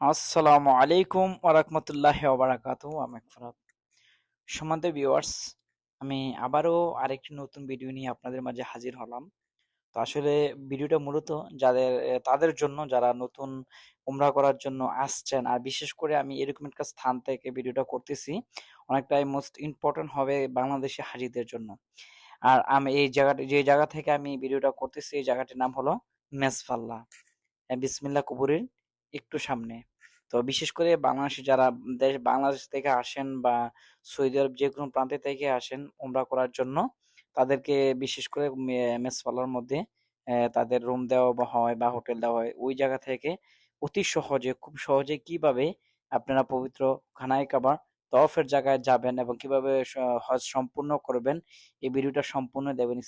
আসসালামু আলাইকুম ওরহমতুল্লাহ ওবারাকাতু আমি ফরাদ। সম্মানিত ভিউয়ার্স আমি আবারও আরেকটি নতুন ভিডিও নিয়ে আপনাদের মাঝে হাজির হলাম। তো আসলে ভিডিওটা মূলত যাদের তাদের জন্য, যারা নতুন উমরা করার জন্য আসছেন, আর বিশেষ করে আমি এরকম একটা স্থান থেকে ভিডিওটা করতেছি, অনেকটাই মোস্ট ইম্পর্টেন্ট হবে বাংলাদেশি হাজিদের জন্য। আর আমি এই জায়গাটা, যে জায়গা থেকে আমি ভিডিওটা করতেছি, এই জায়গাটির নাম হলো মেসফাল্লা বিসমিল্লাহ কুবুরির একটু সামনে। তো বিশেষ করে বাংলাদেশে যারা দেশ, বাংলাদেশ থেকে আসেন বা সৌদি আরব যে কোনো প্রান্তে থেকে আসেন উমরা করার জন্য, তাদেরকে বিশেষ করে মে- মেস পালার মধ্যে তাদের রুম দেওয়া হয় বা হোটেল দেওয়া হয়, ওই জায়গা থেকে অতি সহজে, খুব সহজে কীভাবে আপনারা পবিত্র খানায় কাবার তওয়াফের জায়গায় যাবেন এবং কীভাবে হজ সম্পূর্ণ করবেন, এই ভিডিওটা সম্পূর্ণ দেবেন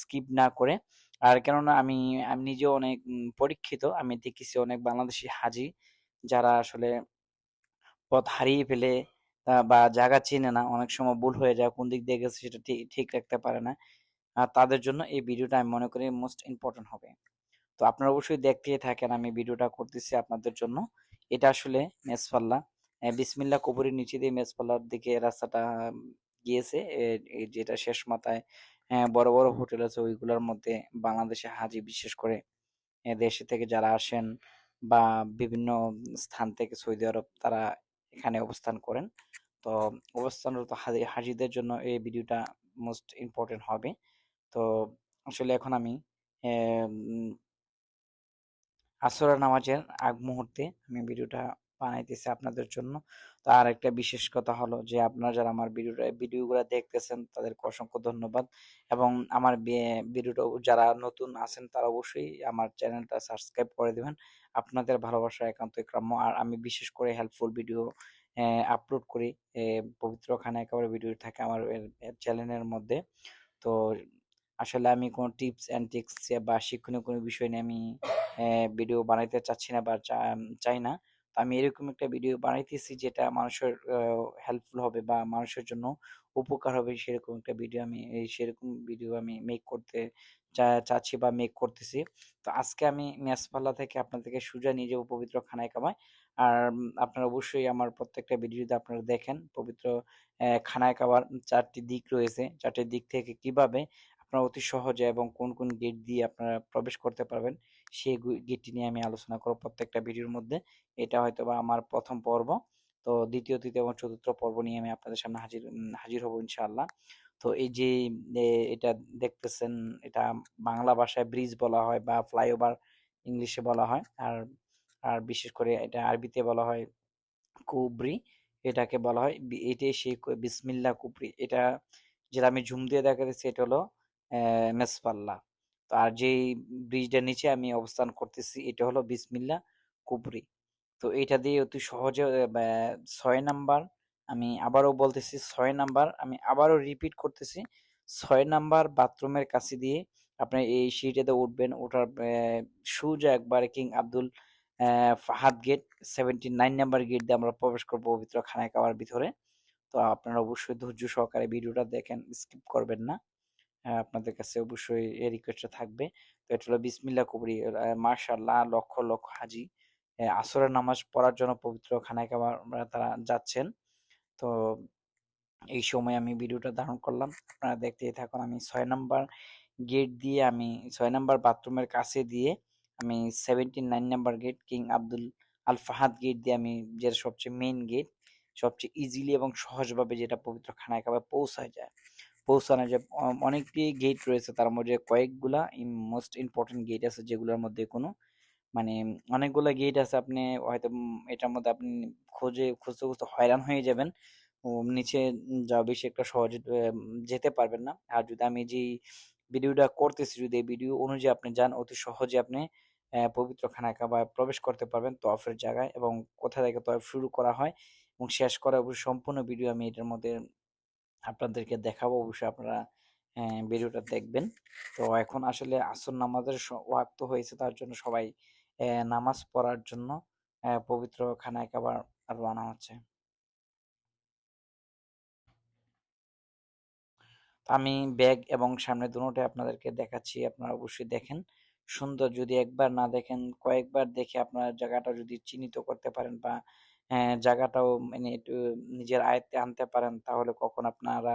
স্কিপ না করে। আর কেননা আমি আমি নিজেও অনেক পরীক্ষিত, আমি দেখেছি অনেক বাংলাদেশি হাজি যারা আসলে পথ হারিয়ে ফেলে বা জায়গা চেনে না, অনেক সময় ভুল হয়ে যায়, কোন দিক দিয়ে গেছে সেটা ঠিক রাখতে পারে না। আর তাদের জন্য এই ভিডিওটা আমি মনে করি মোস্ট ইম্পর্টেন্ট হবে। তো আপনারা অবশ্যই দেখতেই থাকেন, আমি ভিডিওটা করতেছি আপনাদের জন্য। এটা আসলে মেসফাল্লা আহ, বিসমিল্লাহ কবরের নিচে দিয়ে মেসফাল্লার দিকে রাস্তাটা গিয়েছে। যেটা শেষ মাথায় বড় বড় হোটেল আছে ওইগুলোর মধ্যে বাংলাদেশে হাজি বিশেষ করে দেশে থেকে যারা আসেন বা বিভিন্ন স্থান থেকে সৌদি আরব তারা এখানে অবস্থান করেন। তো অবস্থানরত হাজি হাজিদের জন্য এই ভিডিওটা মোস্ট ইম্পর্টেন্ট হবে। তো আসলে এখন আমি আসরের নামাজের আগ মুহূর্তে আমি ভিডিওটা বানাইতেছি আপনাদের জন্য। তো আর একটা বিশেষ কথা হলো যে, আপনারা যারা আমার ভিডিওটা ভিডিওগুলো দেখতেছেন, তাদেরকে অসংখ্য ধন্যবাদ। এবং আমার ভিডিওটা যারা নতুন আছেন, তারা অবশ্যই আমার চ্যানেলটা সাবস্ক্রাইব করে দিবেন। আপনাদের ভালোবাসা একান্তই কাম্য আর আমি বিশেষ করে হেল্পফুল ভিডিও আপলোড করি। পবিত্র খানা একেবারে ভিডিও থাকে আমার চ্যানেলের মধ্যে। তো আসলে আমি কোনো টিপস অ্যান্ড ট্রিক্স বা শিক্ষণীয় কোনো বিষয় নিয়ে আমি ভিডিও বানাইতে চাচ্ছি না বা চাই না। আমি এরকম একটা ভিডিও বানাইতেছি যেটা মানুষের হেল্পফুল হবে বা মানুষের জন্য উপকার হবে সেরকম একটা ভিডিও আমি সেরকম ভিডিও আমি মেক করতে চাচ্ছি বা মেক করতেছি। তো আজকে আমি মেসপাল্লা থেকে আপনাদেরকে সুজা নিজে পবিত্র খানায় কামাই। আর আপনারা অবশ্যই আমার প্রত্যেকটা ভিডিওতে আপনারা দেখেন পবিত্র খানায় খাবার চারটি দিক রয়েছে। চারটি দিক থেকে কীভাবে আপনারা অতি সহজে এবং কোন কোন গেট দিয়ে আপনারা প্রবেশ করতে পারবেন সেই গু- গেটটি নিয়ে আমি আলোচনা করব প্রত্যেকটা ভিডিওর মধ্যে। এটা হয়তো বা আমার প্রথম পর্ব। তো দ্বিতীয়, তৃতীয় এবং চতুর্থ পর্ব নিয়ে আমি আপনাদের সামনে হাজির হাজির হব ইনশাআল্লাহ। তো এই যে এটা দেখতেছেন, এটা বাংলা ভাষায় ব্রিজ বলা হয় বা ফ্লাইওভার ইংলিশে বলা হয়। আর আর বিশেষ করে এটা আরবিতে বলা হয় কুবরি। এটাকে বলা হয় এটাই সেই বিসমিল্লা কুবরি। এটা যেটা আমি ঝুম দিয়ে দেখা যাচ্ছে এটা হলো মেসপাল্লা। আর যেই ব্রিজটার নিচে আমি অবস্থান করতেছি, এটা হলো বিসমিল্লা কুবরি। তো এটা দিয়ে অতি সহজে ছয় নাম্বার আমি আবারও বলতেছি ছয় নাম্বার, আমি আবারও রিপিট করতেছি, ছয় নাম্বার বাথরুমের কাছে দিয়ে আপনি এই সিঁড়িটাতে উঠবেন, ওঠার সোজা একবারে King Abdul Fahad gate seventy nine number gate দিয়ে আমরা প্রবেশ করব পবিত্র খানায় খাওয়ার ভিতরে। তো আপনারা অবশ্যই ধৈর্য সহকারে ভিডিওটা দেখেন স্কিপ করবেন না। আপনাদের কাছে অবশ্যই এই রিকোয়েস্টটা থাকবে। তো এটা হলো বিসমিল্লা কুবরি মার্শাল্লাহ লক্ষ লক্ষ হাজি। আসরের নামাজ পড়ার জন্য পবিত্র খানায় খাবার তারা যাচ্ছেন। তো এই সময় আমি ভিডিওটা ধারণ করলাম। আপনারা দেখতেই থাকুন, আমি ছয় নাম্বার গেট দিয়ে আমি, ছয় নাম্বার বাথরুমের কাছে দিয়ে আমি seventy nine number gate King Abdul Al Fahad gate দিয়ে আমি, যেটা সবচেয়ে মেইন গেট সবচেয়ে ইজিলি এবং সহজভাবে যেটা পবিত্র খানায় খাবার পৌঁছায় যায়। পৌঁছানো অ- অনেকটি গেট রয়েছে তার মধ্যে কয়েকগুলা মোস্ট ইম্পর্টেন্ট গেট আছে যেগুলোর মধ্যে কোনো মানে অনেকগুলো গেট আছে আপনি হয়তো এটার মধ্যে আপনি খোঁজে, খুঁজতে খুঁজতে হয়রান হয়ে যাবেন। নিচে যাওয়া বেশি একটা সহজে যেতে পারবেন না। আর যদি আমি যে ভিডিওটা করতেছি, যদি এই ভিডিও অনুযায়ী আপনি যান, অতি সহজে আপনি পবিত্র খানা কাবা প্রবেশ করতে পারবেন তফের জায়গায় এবং কোথা থেকে তফ শুরু করা হয় এবং শেষ করা সম্পূর্ণ ভিডিও আমি এটার মধ্যে আপনাদেরকে দেখাবো, অবশ্যই আপনারা ভিডিওটা দেখবেন। তো এখন আসলে আসর নামাজের ওয়াক্ত হয়েছে, তার জন্য সবাই নামাজ পড়ার জন্য পবিত্র খানায় কাবার রওনা হচ্ছে। আমি ব্যাগ এবং সামনে দুটোটাই আপনাদেরকে দেখাচ্ছি, আপনারা অবশ্যই দেখেন। সুন্দর যদি একবার না দেখেন, কয়েকবার দেখে আপনার জায়গাটা যদি চিহ্নিত করতে পারেন বা জায়গাটাও মানে একটু নিজের আয়ত্তে আনতে পারেন তাহলে কখন আপনারা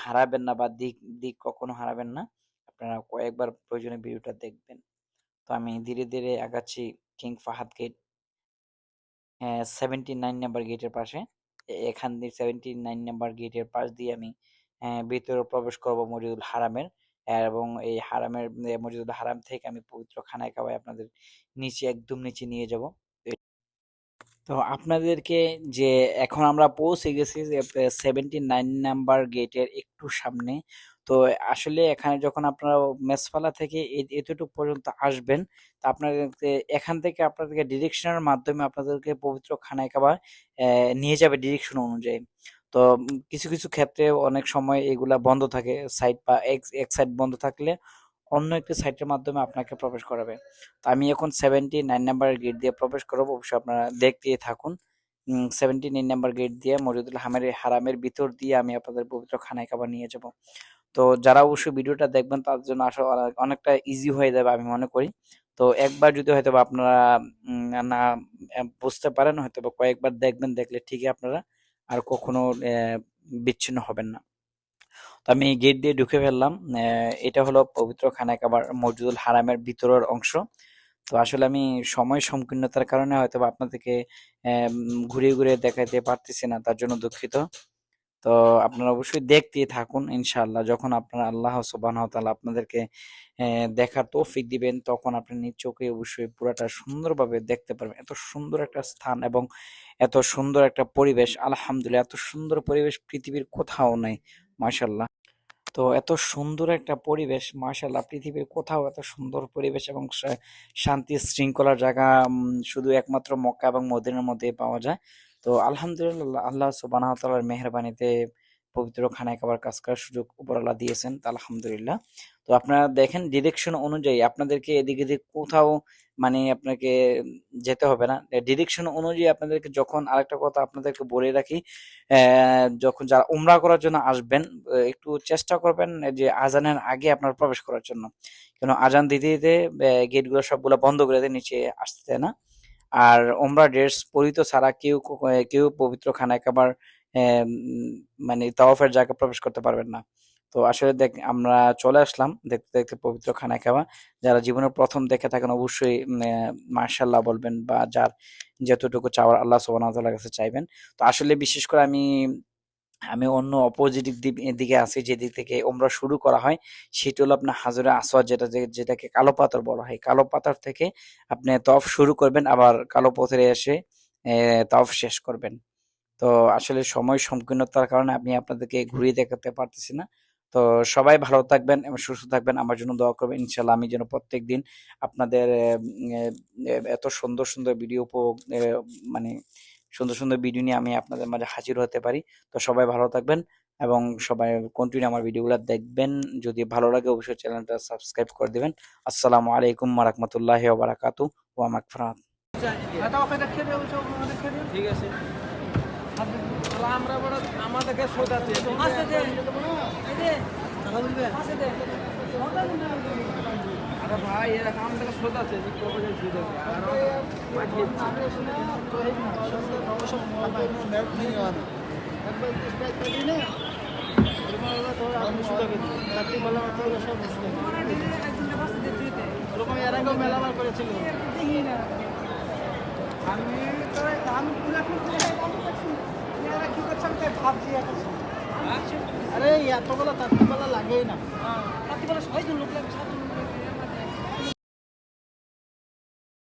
হারাবেন না বা দিক দিক কখনো হারাবেন না। আপনারা কয়েকবার প্রয়োজনে ভিডিওটা দেখবেন। তো আমি ধীরে ধীরে আগাচ্ছি King Fahad gate seventy nine number গেটের পাশে। এখান দিয়ে সেভেন্টি নাইন নাম্বার গেটের পাশ দিয়ে আমি ভিতরে প্রবেশ করব মসজিদুল হারামের। এবং এই হারামের এ, মসজিদুল হারাম থেকে আমি পবিত্র খানায় কাবায় আপনাদের নিচে একদম নিচে নিয়ে যাব। তো আপনাদেরকে যে এখন আমরা পৌঁছে গেছি সেভেন্টি নাইন নাম্বার গেটের একটু সামনে, তো আসলে এখানে যখন আপনারা মেসফালা থেকে এতটুকু পর্যন্ত আসবেন, তা আপনাদেরকে, এখান থেকে আপনাদেরকে ডিরেকশনের মাধ্যমে আপনাদেরকে পবিত্র খানায় কাবা নিয়ে যাবে ডিরেকশন অনুযায়ী। তো কিছু কিছু ক্ষেত্রে অনেক সময় এগুলা বন্ধ থাকে সাইড বা এক সাইড বন্ধ থাকলে অন্য একটি সাইটের মাধ্যমে আপনাকে প্রবেশ করাবে। তো আমি এখন সেভেন্টি নাইন নাম্বার গেট দিয়ে প্রবেশ করব, অবশ্যই আপনারা দেখতেই থাকুন। সেভেন্টি নাইন নাম্বার গেট দিয়ে মরিদুল হামের হারামের ভিতর দিয়ে আমি আপনাদের পবিত্র খানায় খাবার নিয়ে যাব। তো যারা অবশ্যই ভিডিওটা দেখবেন, তার জন্য আসলে অনেকটা ইজি হয়ে যাবে আমি মনে করি। তো একবার যদি হয়তো বা আপনারা না বুঝতে পারেন, হয়তো বা কয়েকবার দেখবেন, দেখলে ঠিকই আপনারা আর কখনো বিচ্ছিন্ন হবেন না। তো আমি গেট দিয়ে ঢুকে ফেললাম। এটা হলো পবিত্র খানা কাবার মসজিদুল হারামের ভিতরের অংশ। তো আসলে আমি সময় সংকীর্ণতার কারণে হয়তো আপনাদেরকে ঘুরিয়ে ঘুরিয়ে দেখাতে পারতেছি না, তার জন্য দুঃখিত। তো আপনারা অবশ্যই দেখতেই থাকুন, ইনশাআল্লাহ। যখন আপনারা আল্লাহ সুবহানাহু ওয়া আপনাদেরকে দেখার তৌফিক দিবেন, তখন আপনি নিজ চোখে অবশ্যই পুরাটা সুন্দরভাবে দেখতে পারবেন। এত সুন্দর একটা স্থান এবং এত সুন্দর একটা পরিবেশ, আলহামদুলিল্লাহ, এত সুন্দর পরিবেশ পৃথিবীর কোথাও নাই। মাশাল্লাহ। তো এত সুন্দর একটা পরিবেশ মার্শাল্লাহ পৃথিবীর কোথাও এত সুন্দর পরিবেশ এবং শান্তি শৃঙ্খলার জায়গা শুধু একমাত্র মক্কা এবং মদিনার মধ্যে পাওয়া যায়। তো আলহামদুলিল্লাহ, আল্লাহ সুবানাহতালার মেহেরবানিতে পবিত্র খানায় খাবার কাজ করার সুযোগ উপরআল্লাহ দিয়েছেন আলহামদুলিল্লাহ। তো আপনারা দেখেন ডিরেকশন অনুযায়ী আপনাদেরকে এদিক এদিক কোথাও মানে আপনাকে যেতে হবে না। ডিরেকশন অনুযায়ী আপনাদেরকে যখন আরেকটা কথা আপনাদেরকে বলে রাখি যখন যারা উমরা করার জন্য আসবেন একটু চেষ্টা করবেন যে আজানের আগে আপনার প্রবেশ করার জন্য। কেন আজান দিতে দিতে গেটগুলো সবগুলো বন্ধ করে দিয়ে নিচে আসতে না। আর ওমরা ড্রেস পরিত ছাড়া কেউ কেউ পবিত্র খানায় কাবার মানে তাওয়াফের জায়গা প্রবেশ করতে পারবেন না। তো আসলে দেখ, আমরা চলে আসলাম। দেখতে দেখতে পবিত্র খানায় খাওয়া। যারা জীবনের প্রথম দেখে থাকেন, অবশ্যই মার্শাল্লাহ বলবেন বা যার যতটুকু চাওয়ার আল্লাহ তাআলার কাছে চাইবেন। তো আসলে বিশেষ করে আমি আমি অন্য অপোজিট দিকে আছি, যে দিক থেকে ওমরা শুরু করা হয়, সেটি হলো আপনার হাজরে আসওয়াদ, যেটা যেটাকে কালো পাথর বলা হয়। কালো পাথর থেকে আপনি তফ শুরু করবেন, আবার কালো পথরে এসে তফ শেষ করবেন। তো আসলে সময় সংকীর্ণতার কারণে আমি আপনাদেরকে ঘুরিয়ে দেখাতে পারতেছি না। তো সবাই ভালো থাকবেন এবং সুস্থ থাকবেন। আমার জন্য দোয়া করবেন। ইনশাল্লাহ আমি যেন প্রত্যেক দিন আপনাদের এত সুন্দর সুন্দর ভিডিও মানে সুন্দর সুন্দর ভিডিও নিয়ে আমি আপনাদের মাঝে হাজির হতে পারি। তো সবাই ভালো থাকবেন এবং সবাই কন্টিনিউ আমার ভিডিওগুলো দেখবেন। যদি ভালো লাগে অবশ্যই চ্যানেলটা সাবস্ক্রাইব করে দিবেন। আসসালামু আলাইকুম রহমতুল্লাহ বারাকাতু ওয়া মাগফিরাত। ঠিক আছে। ভাই সোজাতে যে কবে যে ছিল আর পাঠিয়ে মেলাবার করেছিল। আরে এতগুলো তাত্তিবেলা লাগেই না। রাত্রিবেলা ছয়জন লোক লাগে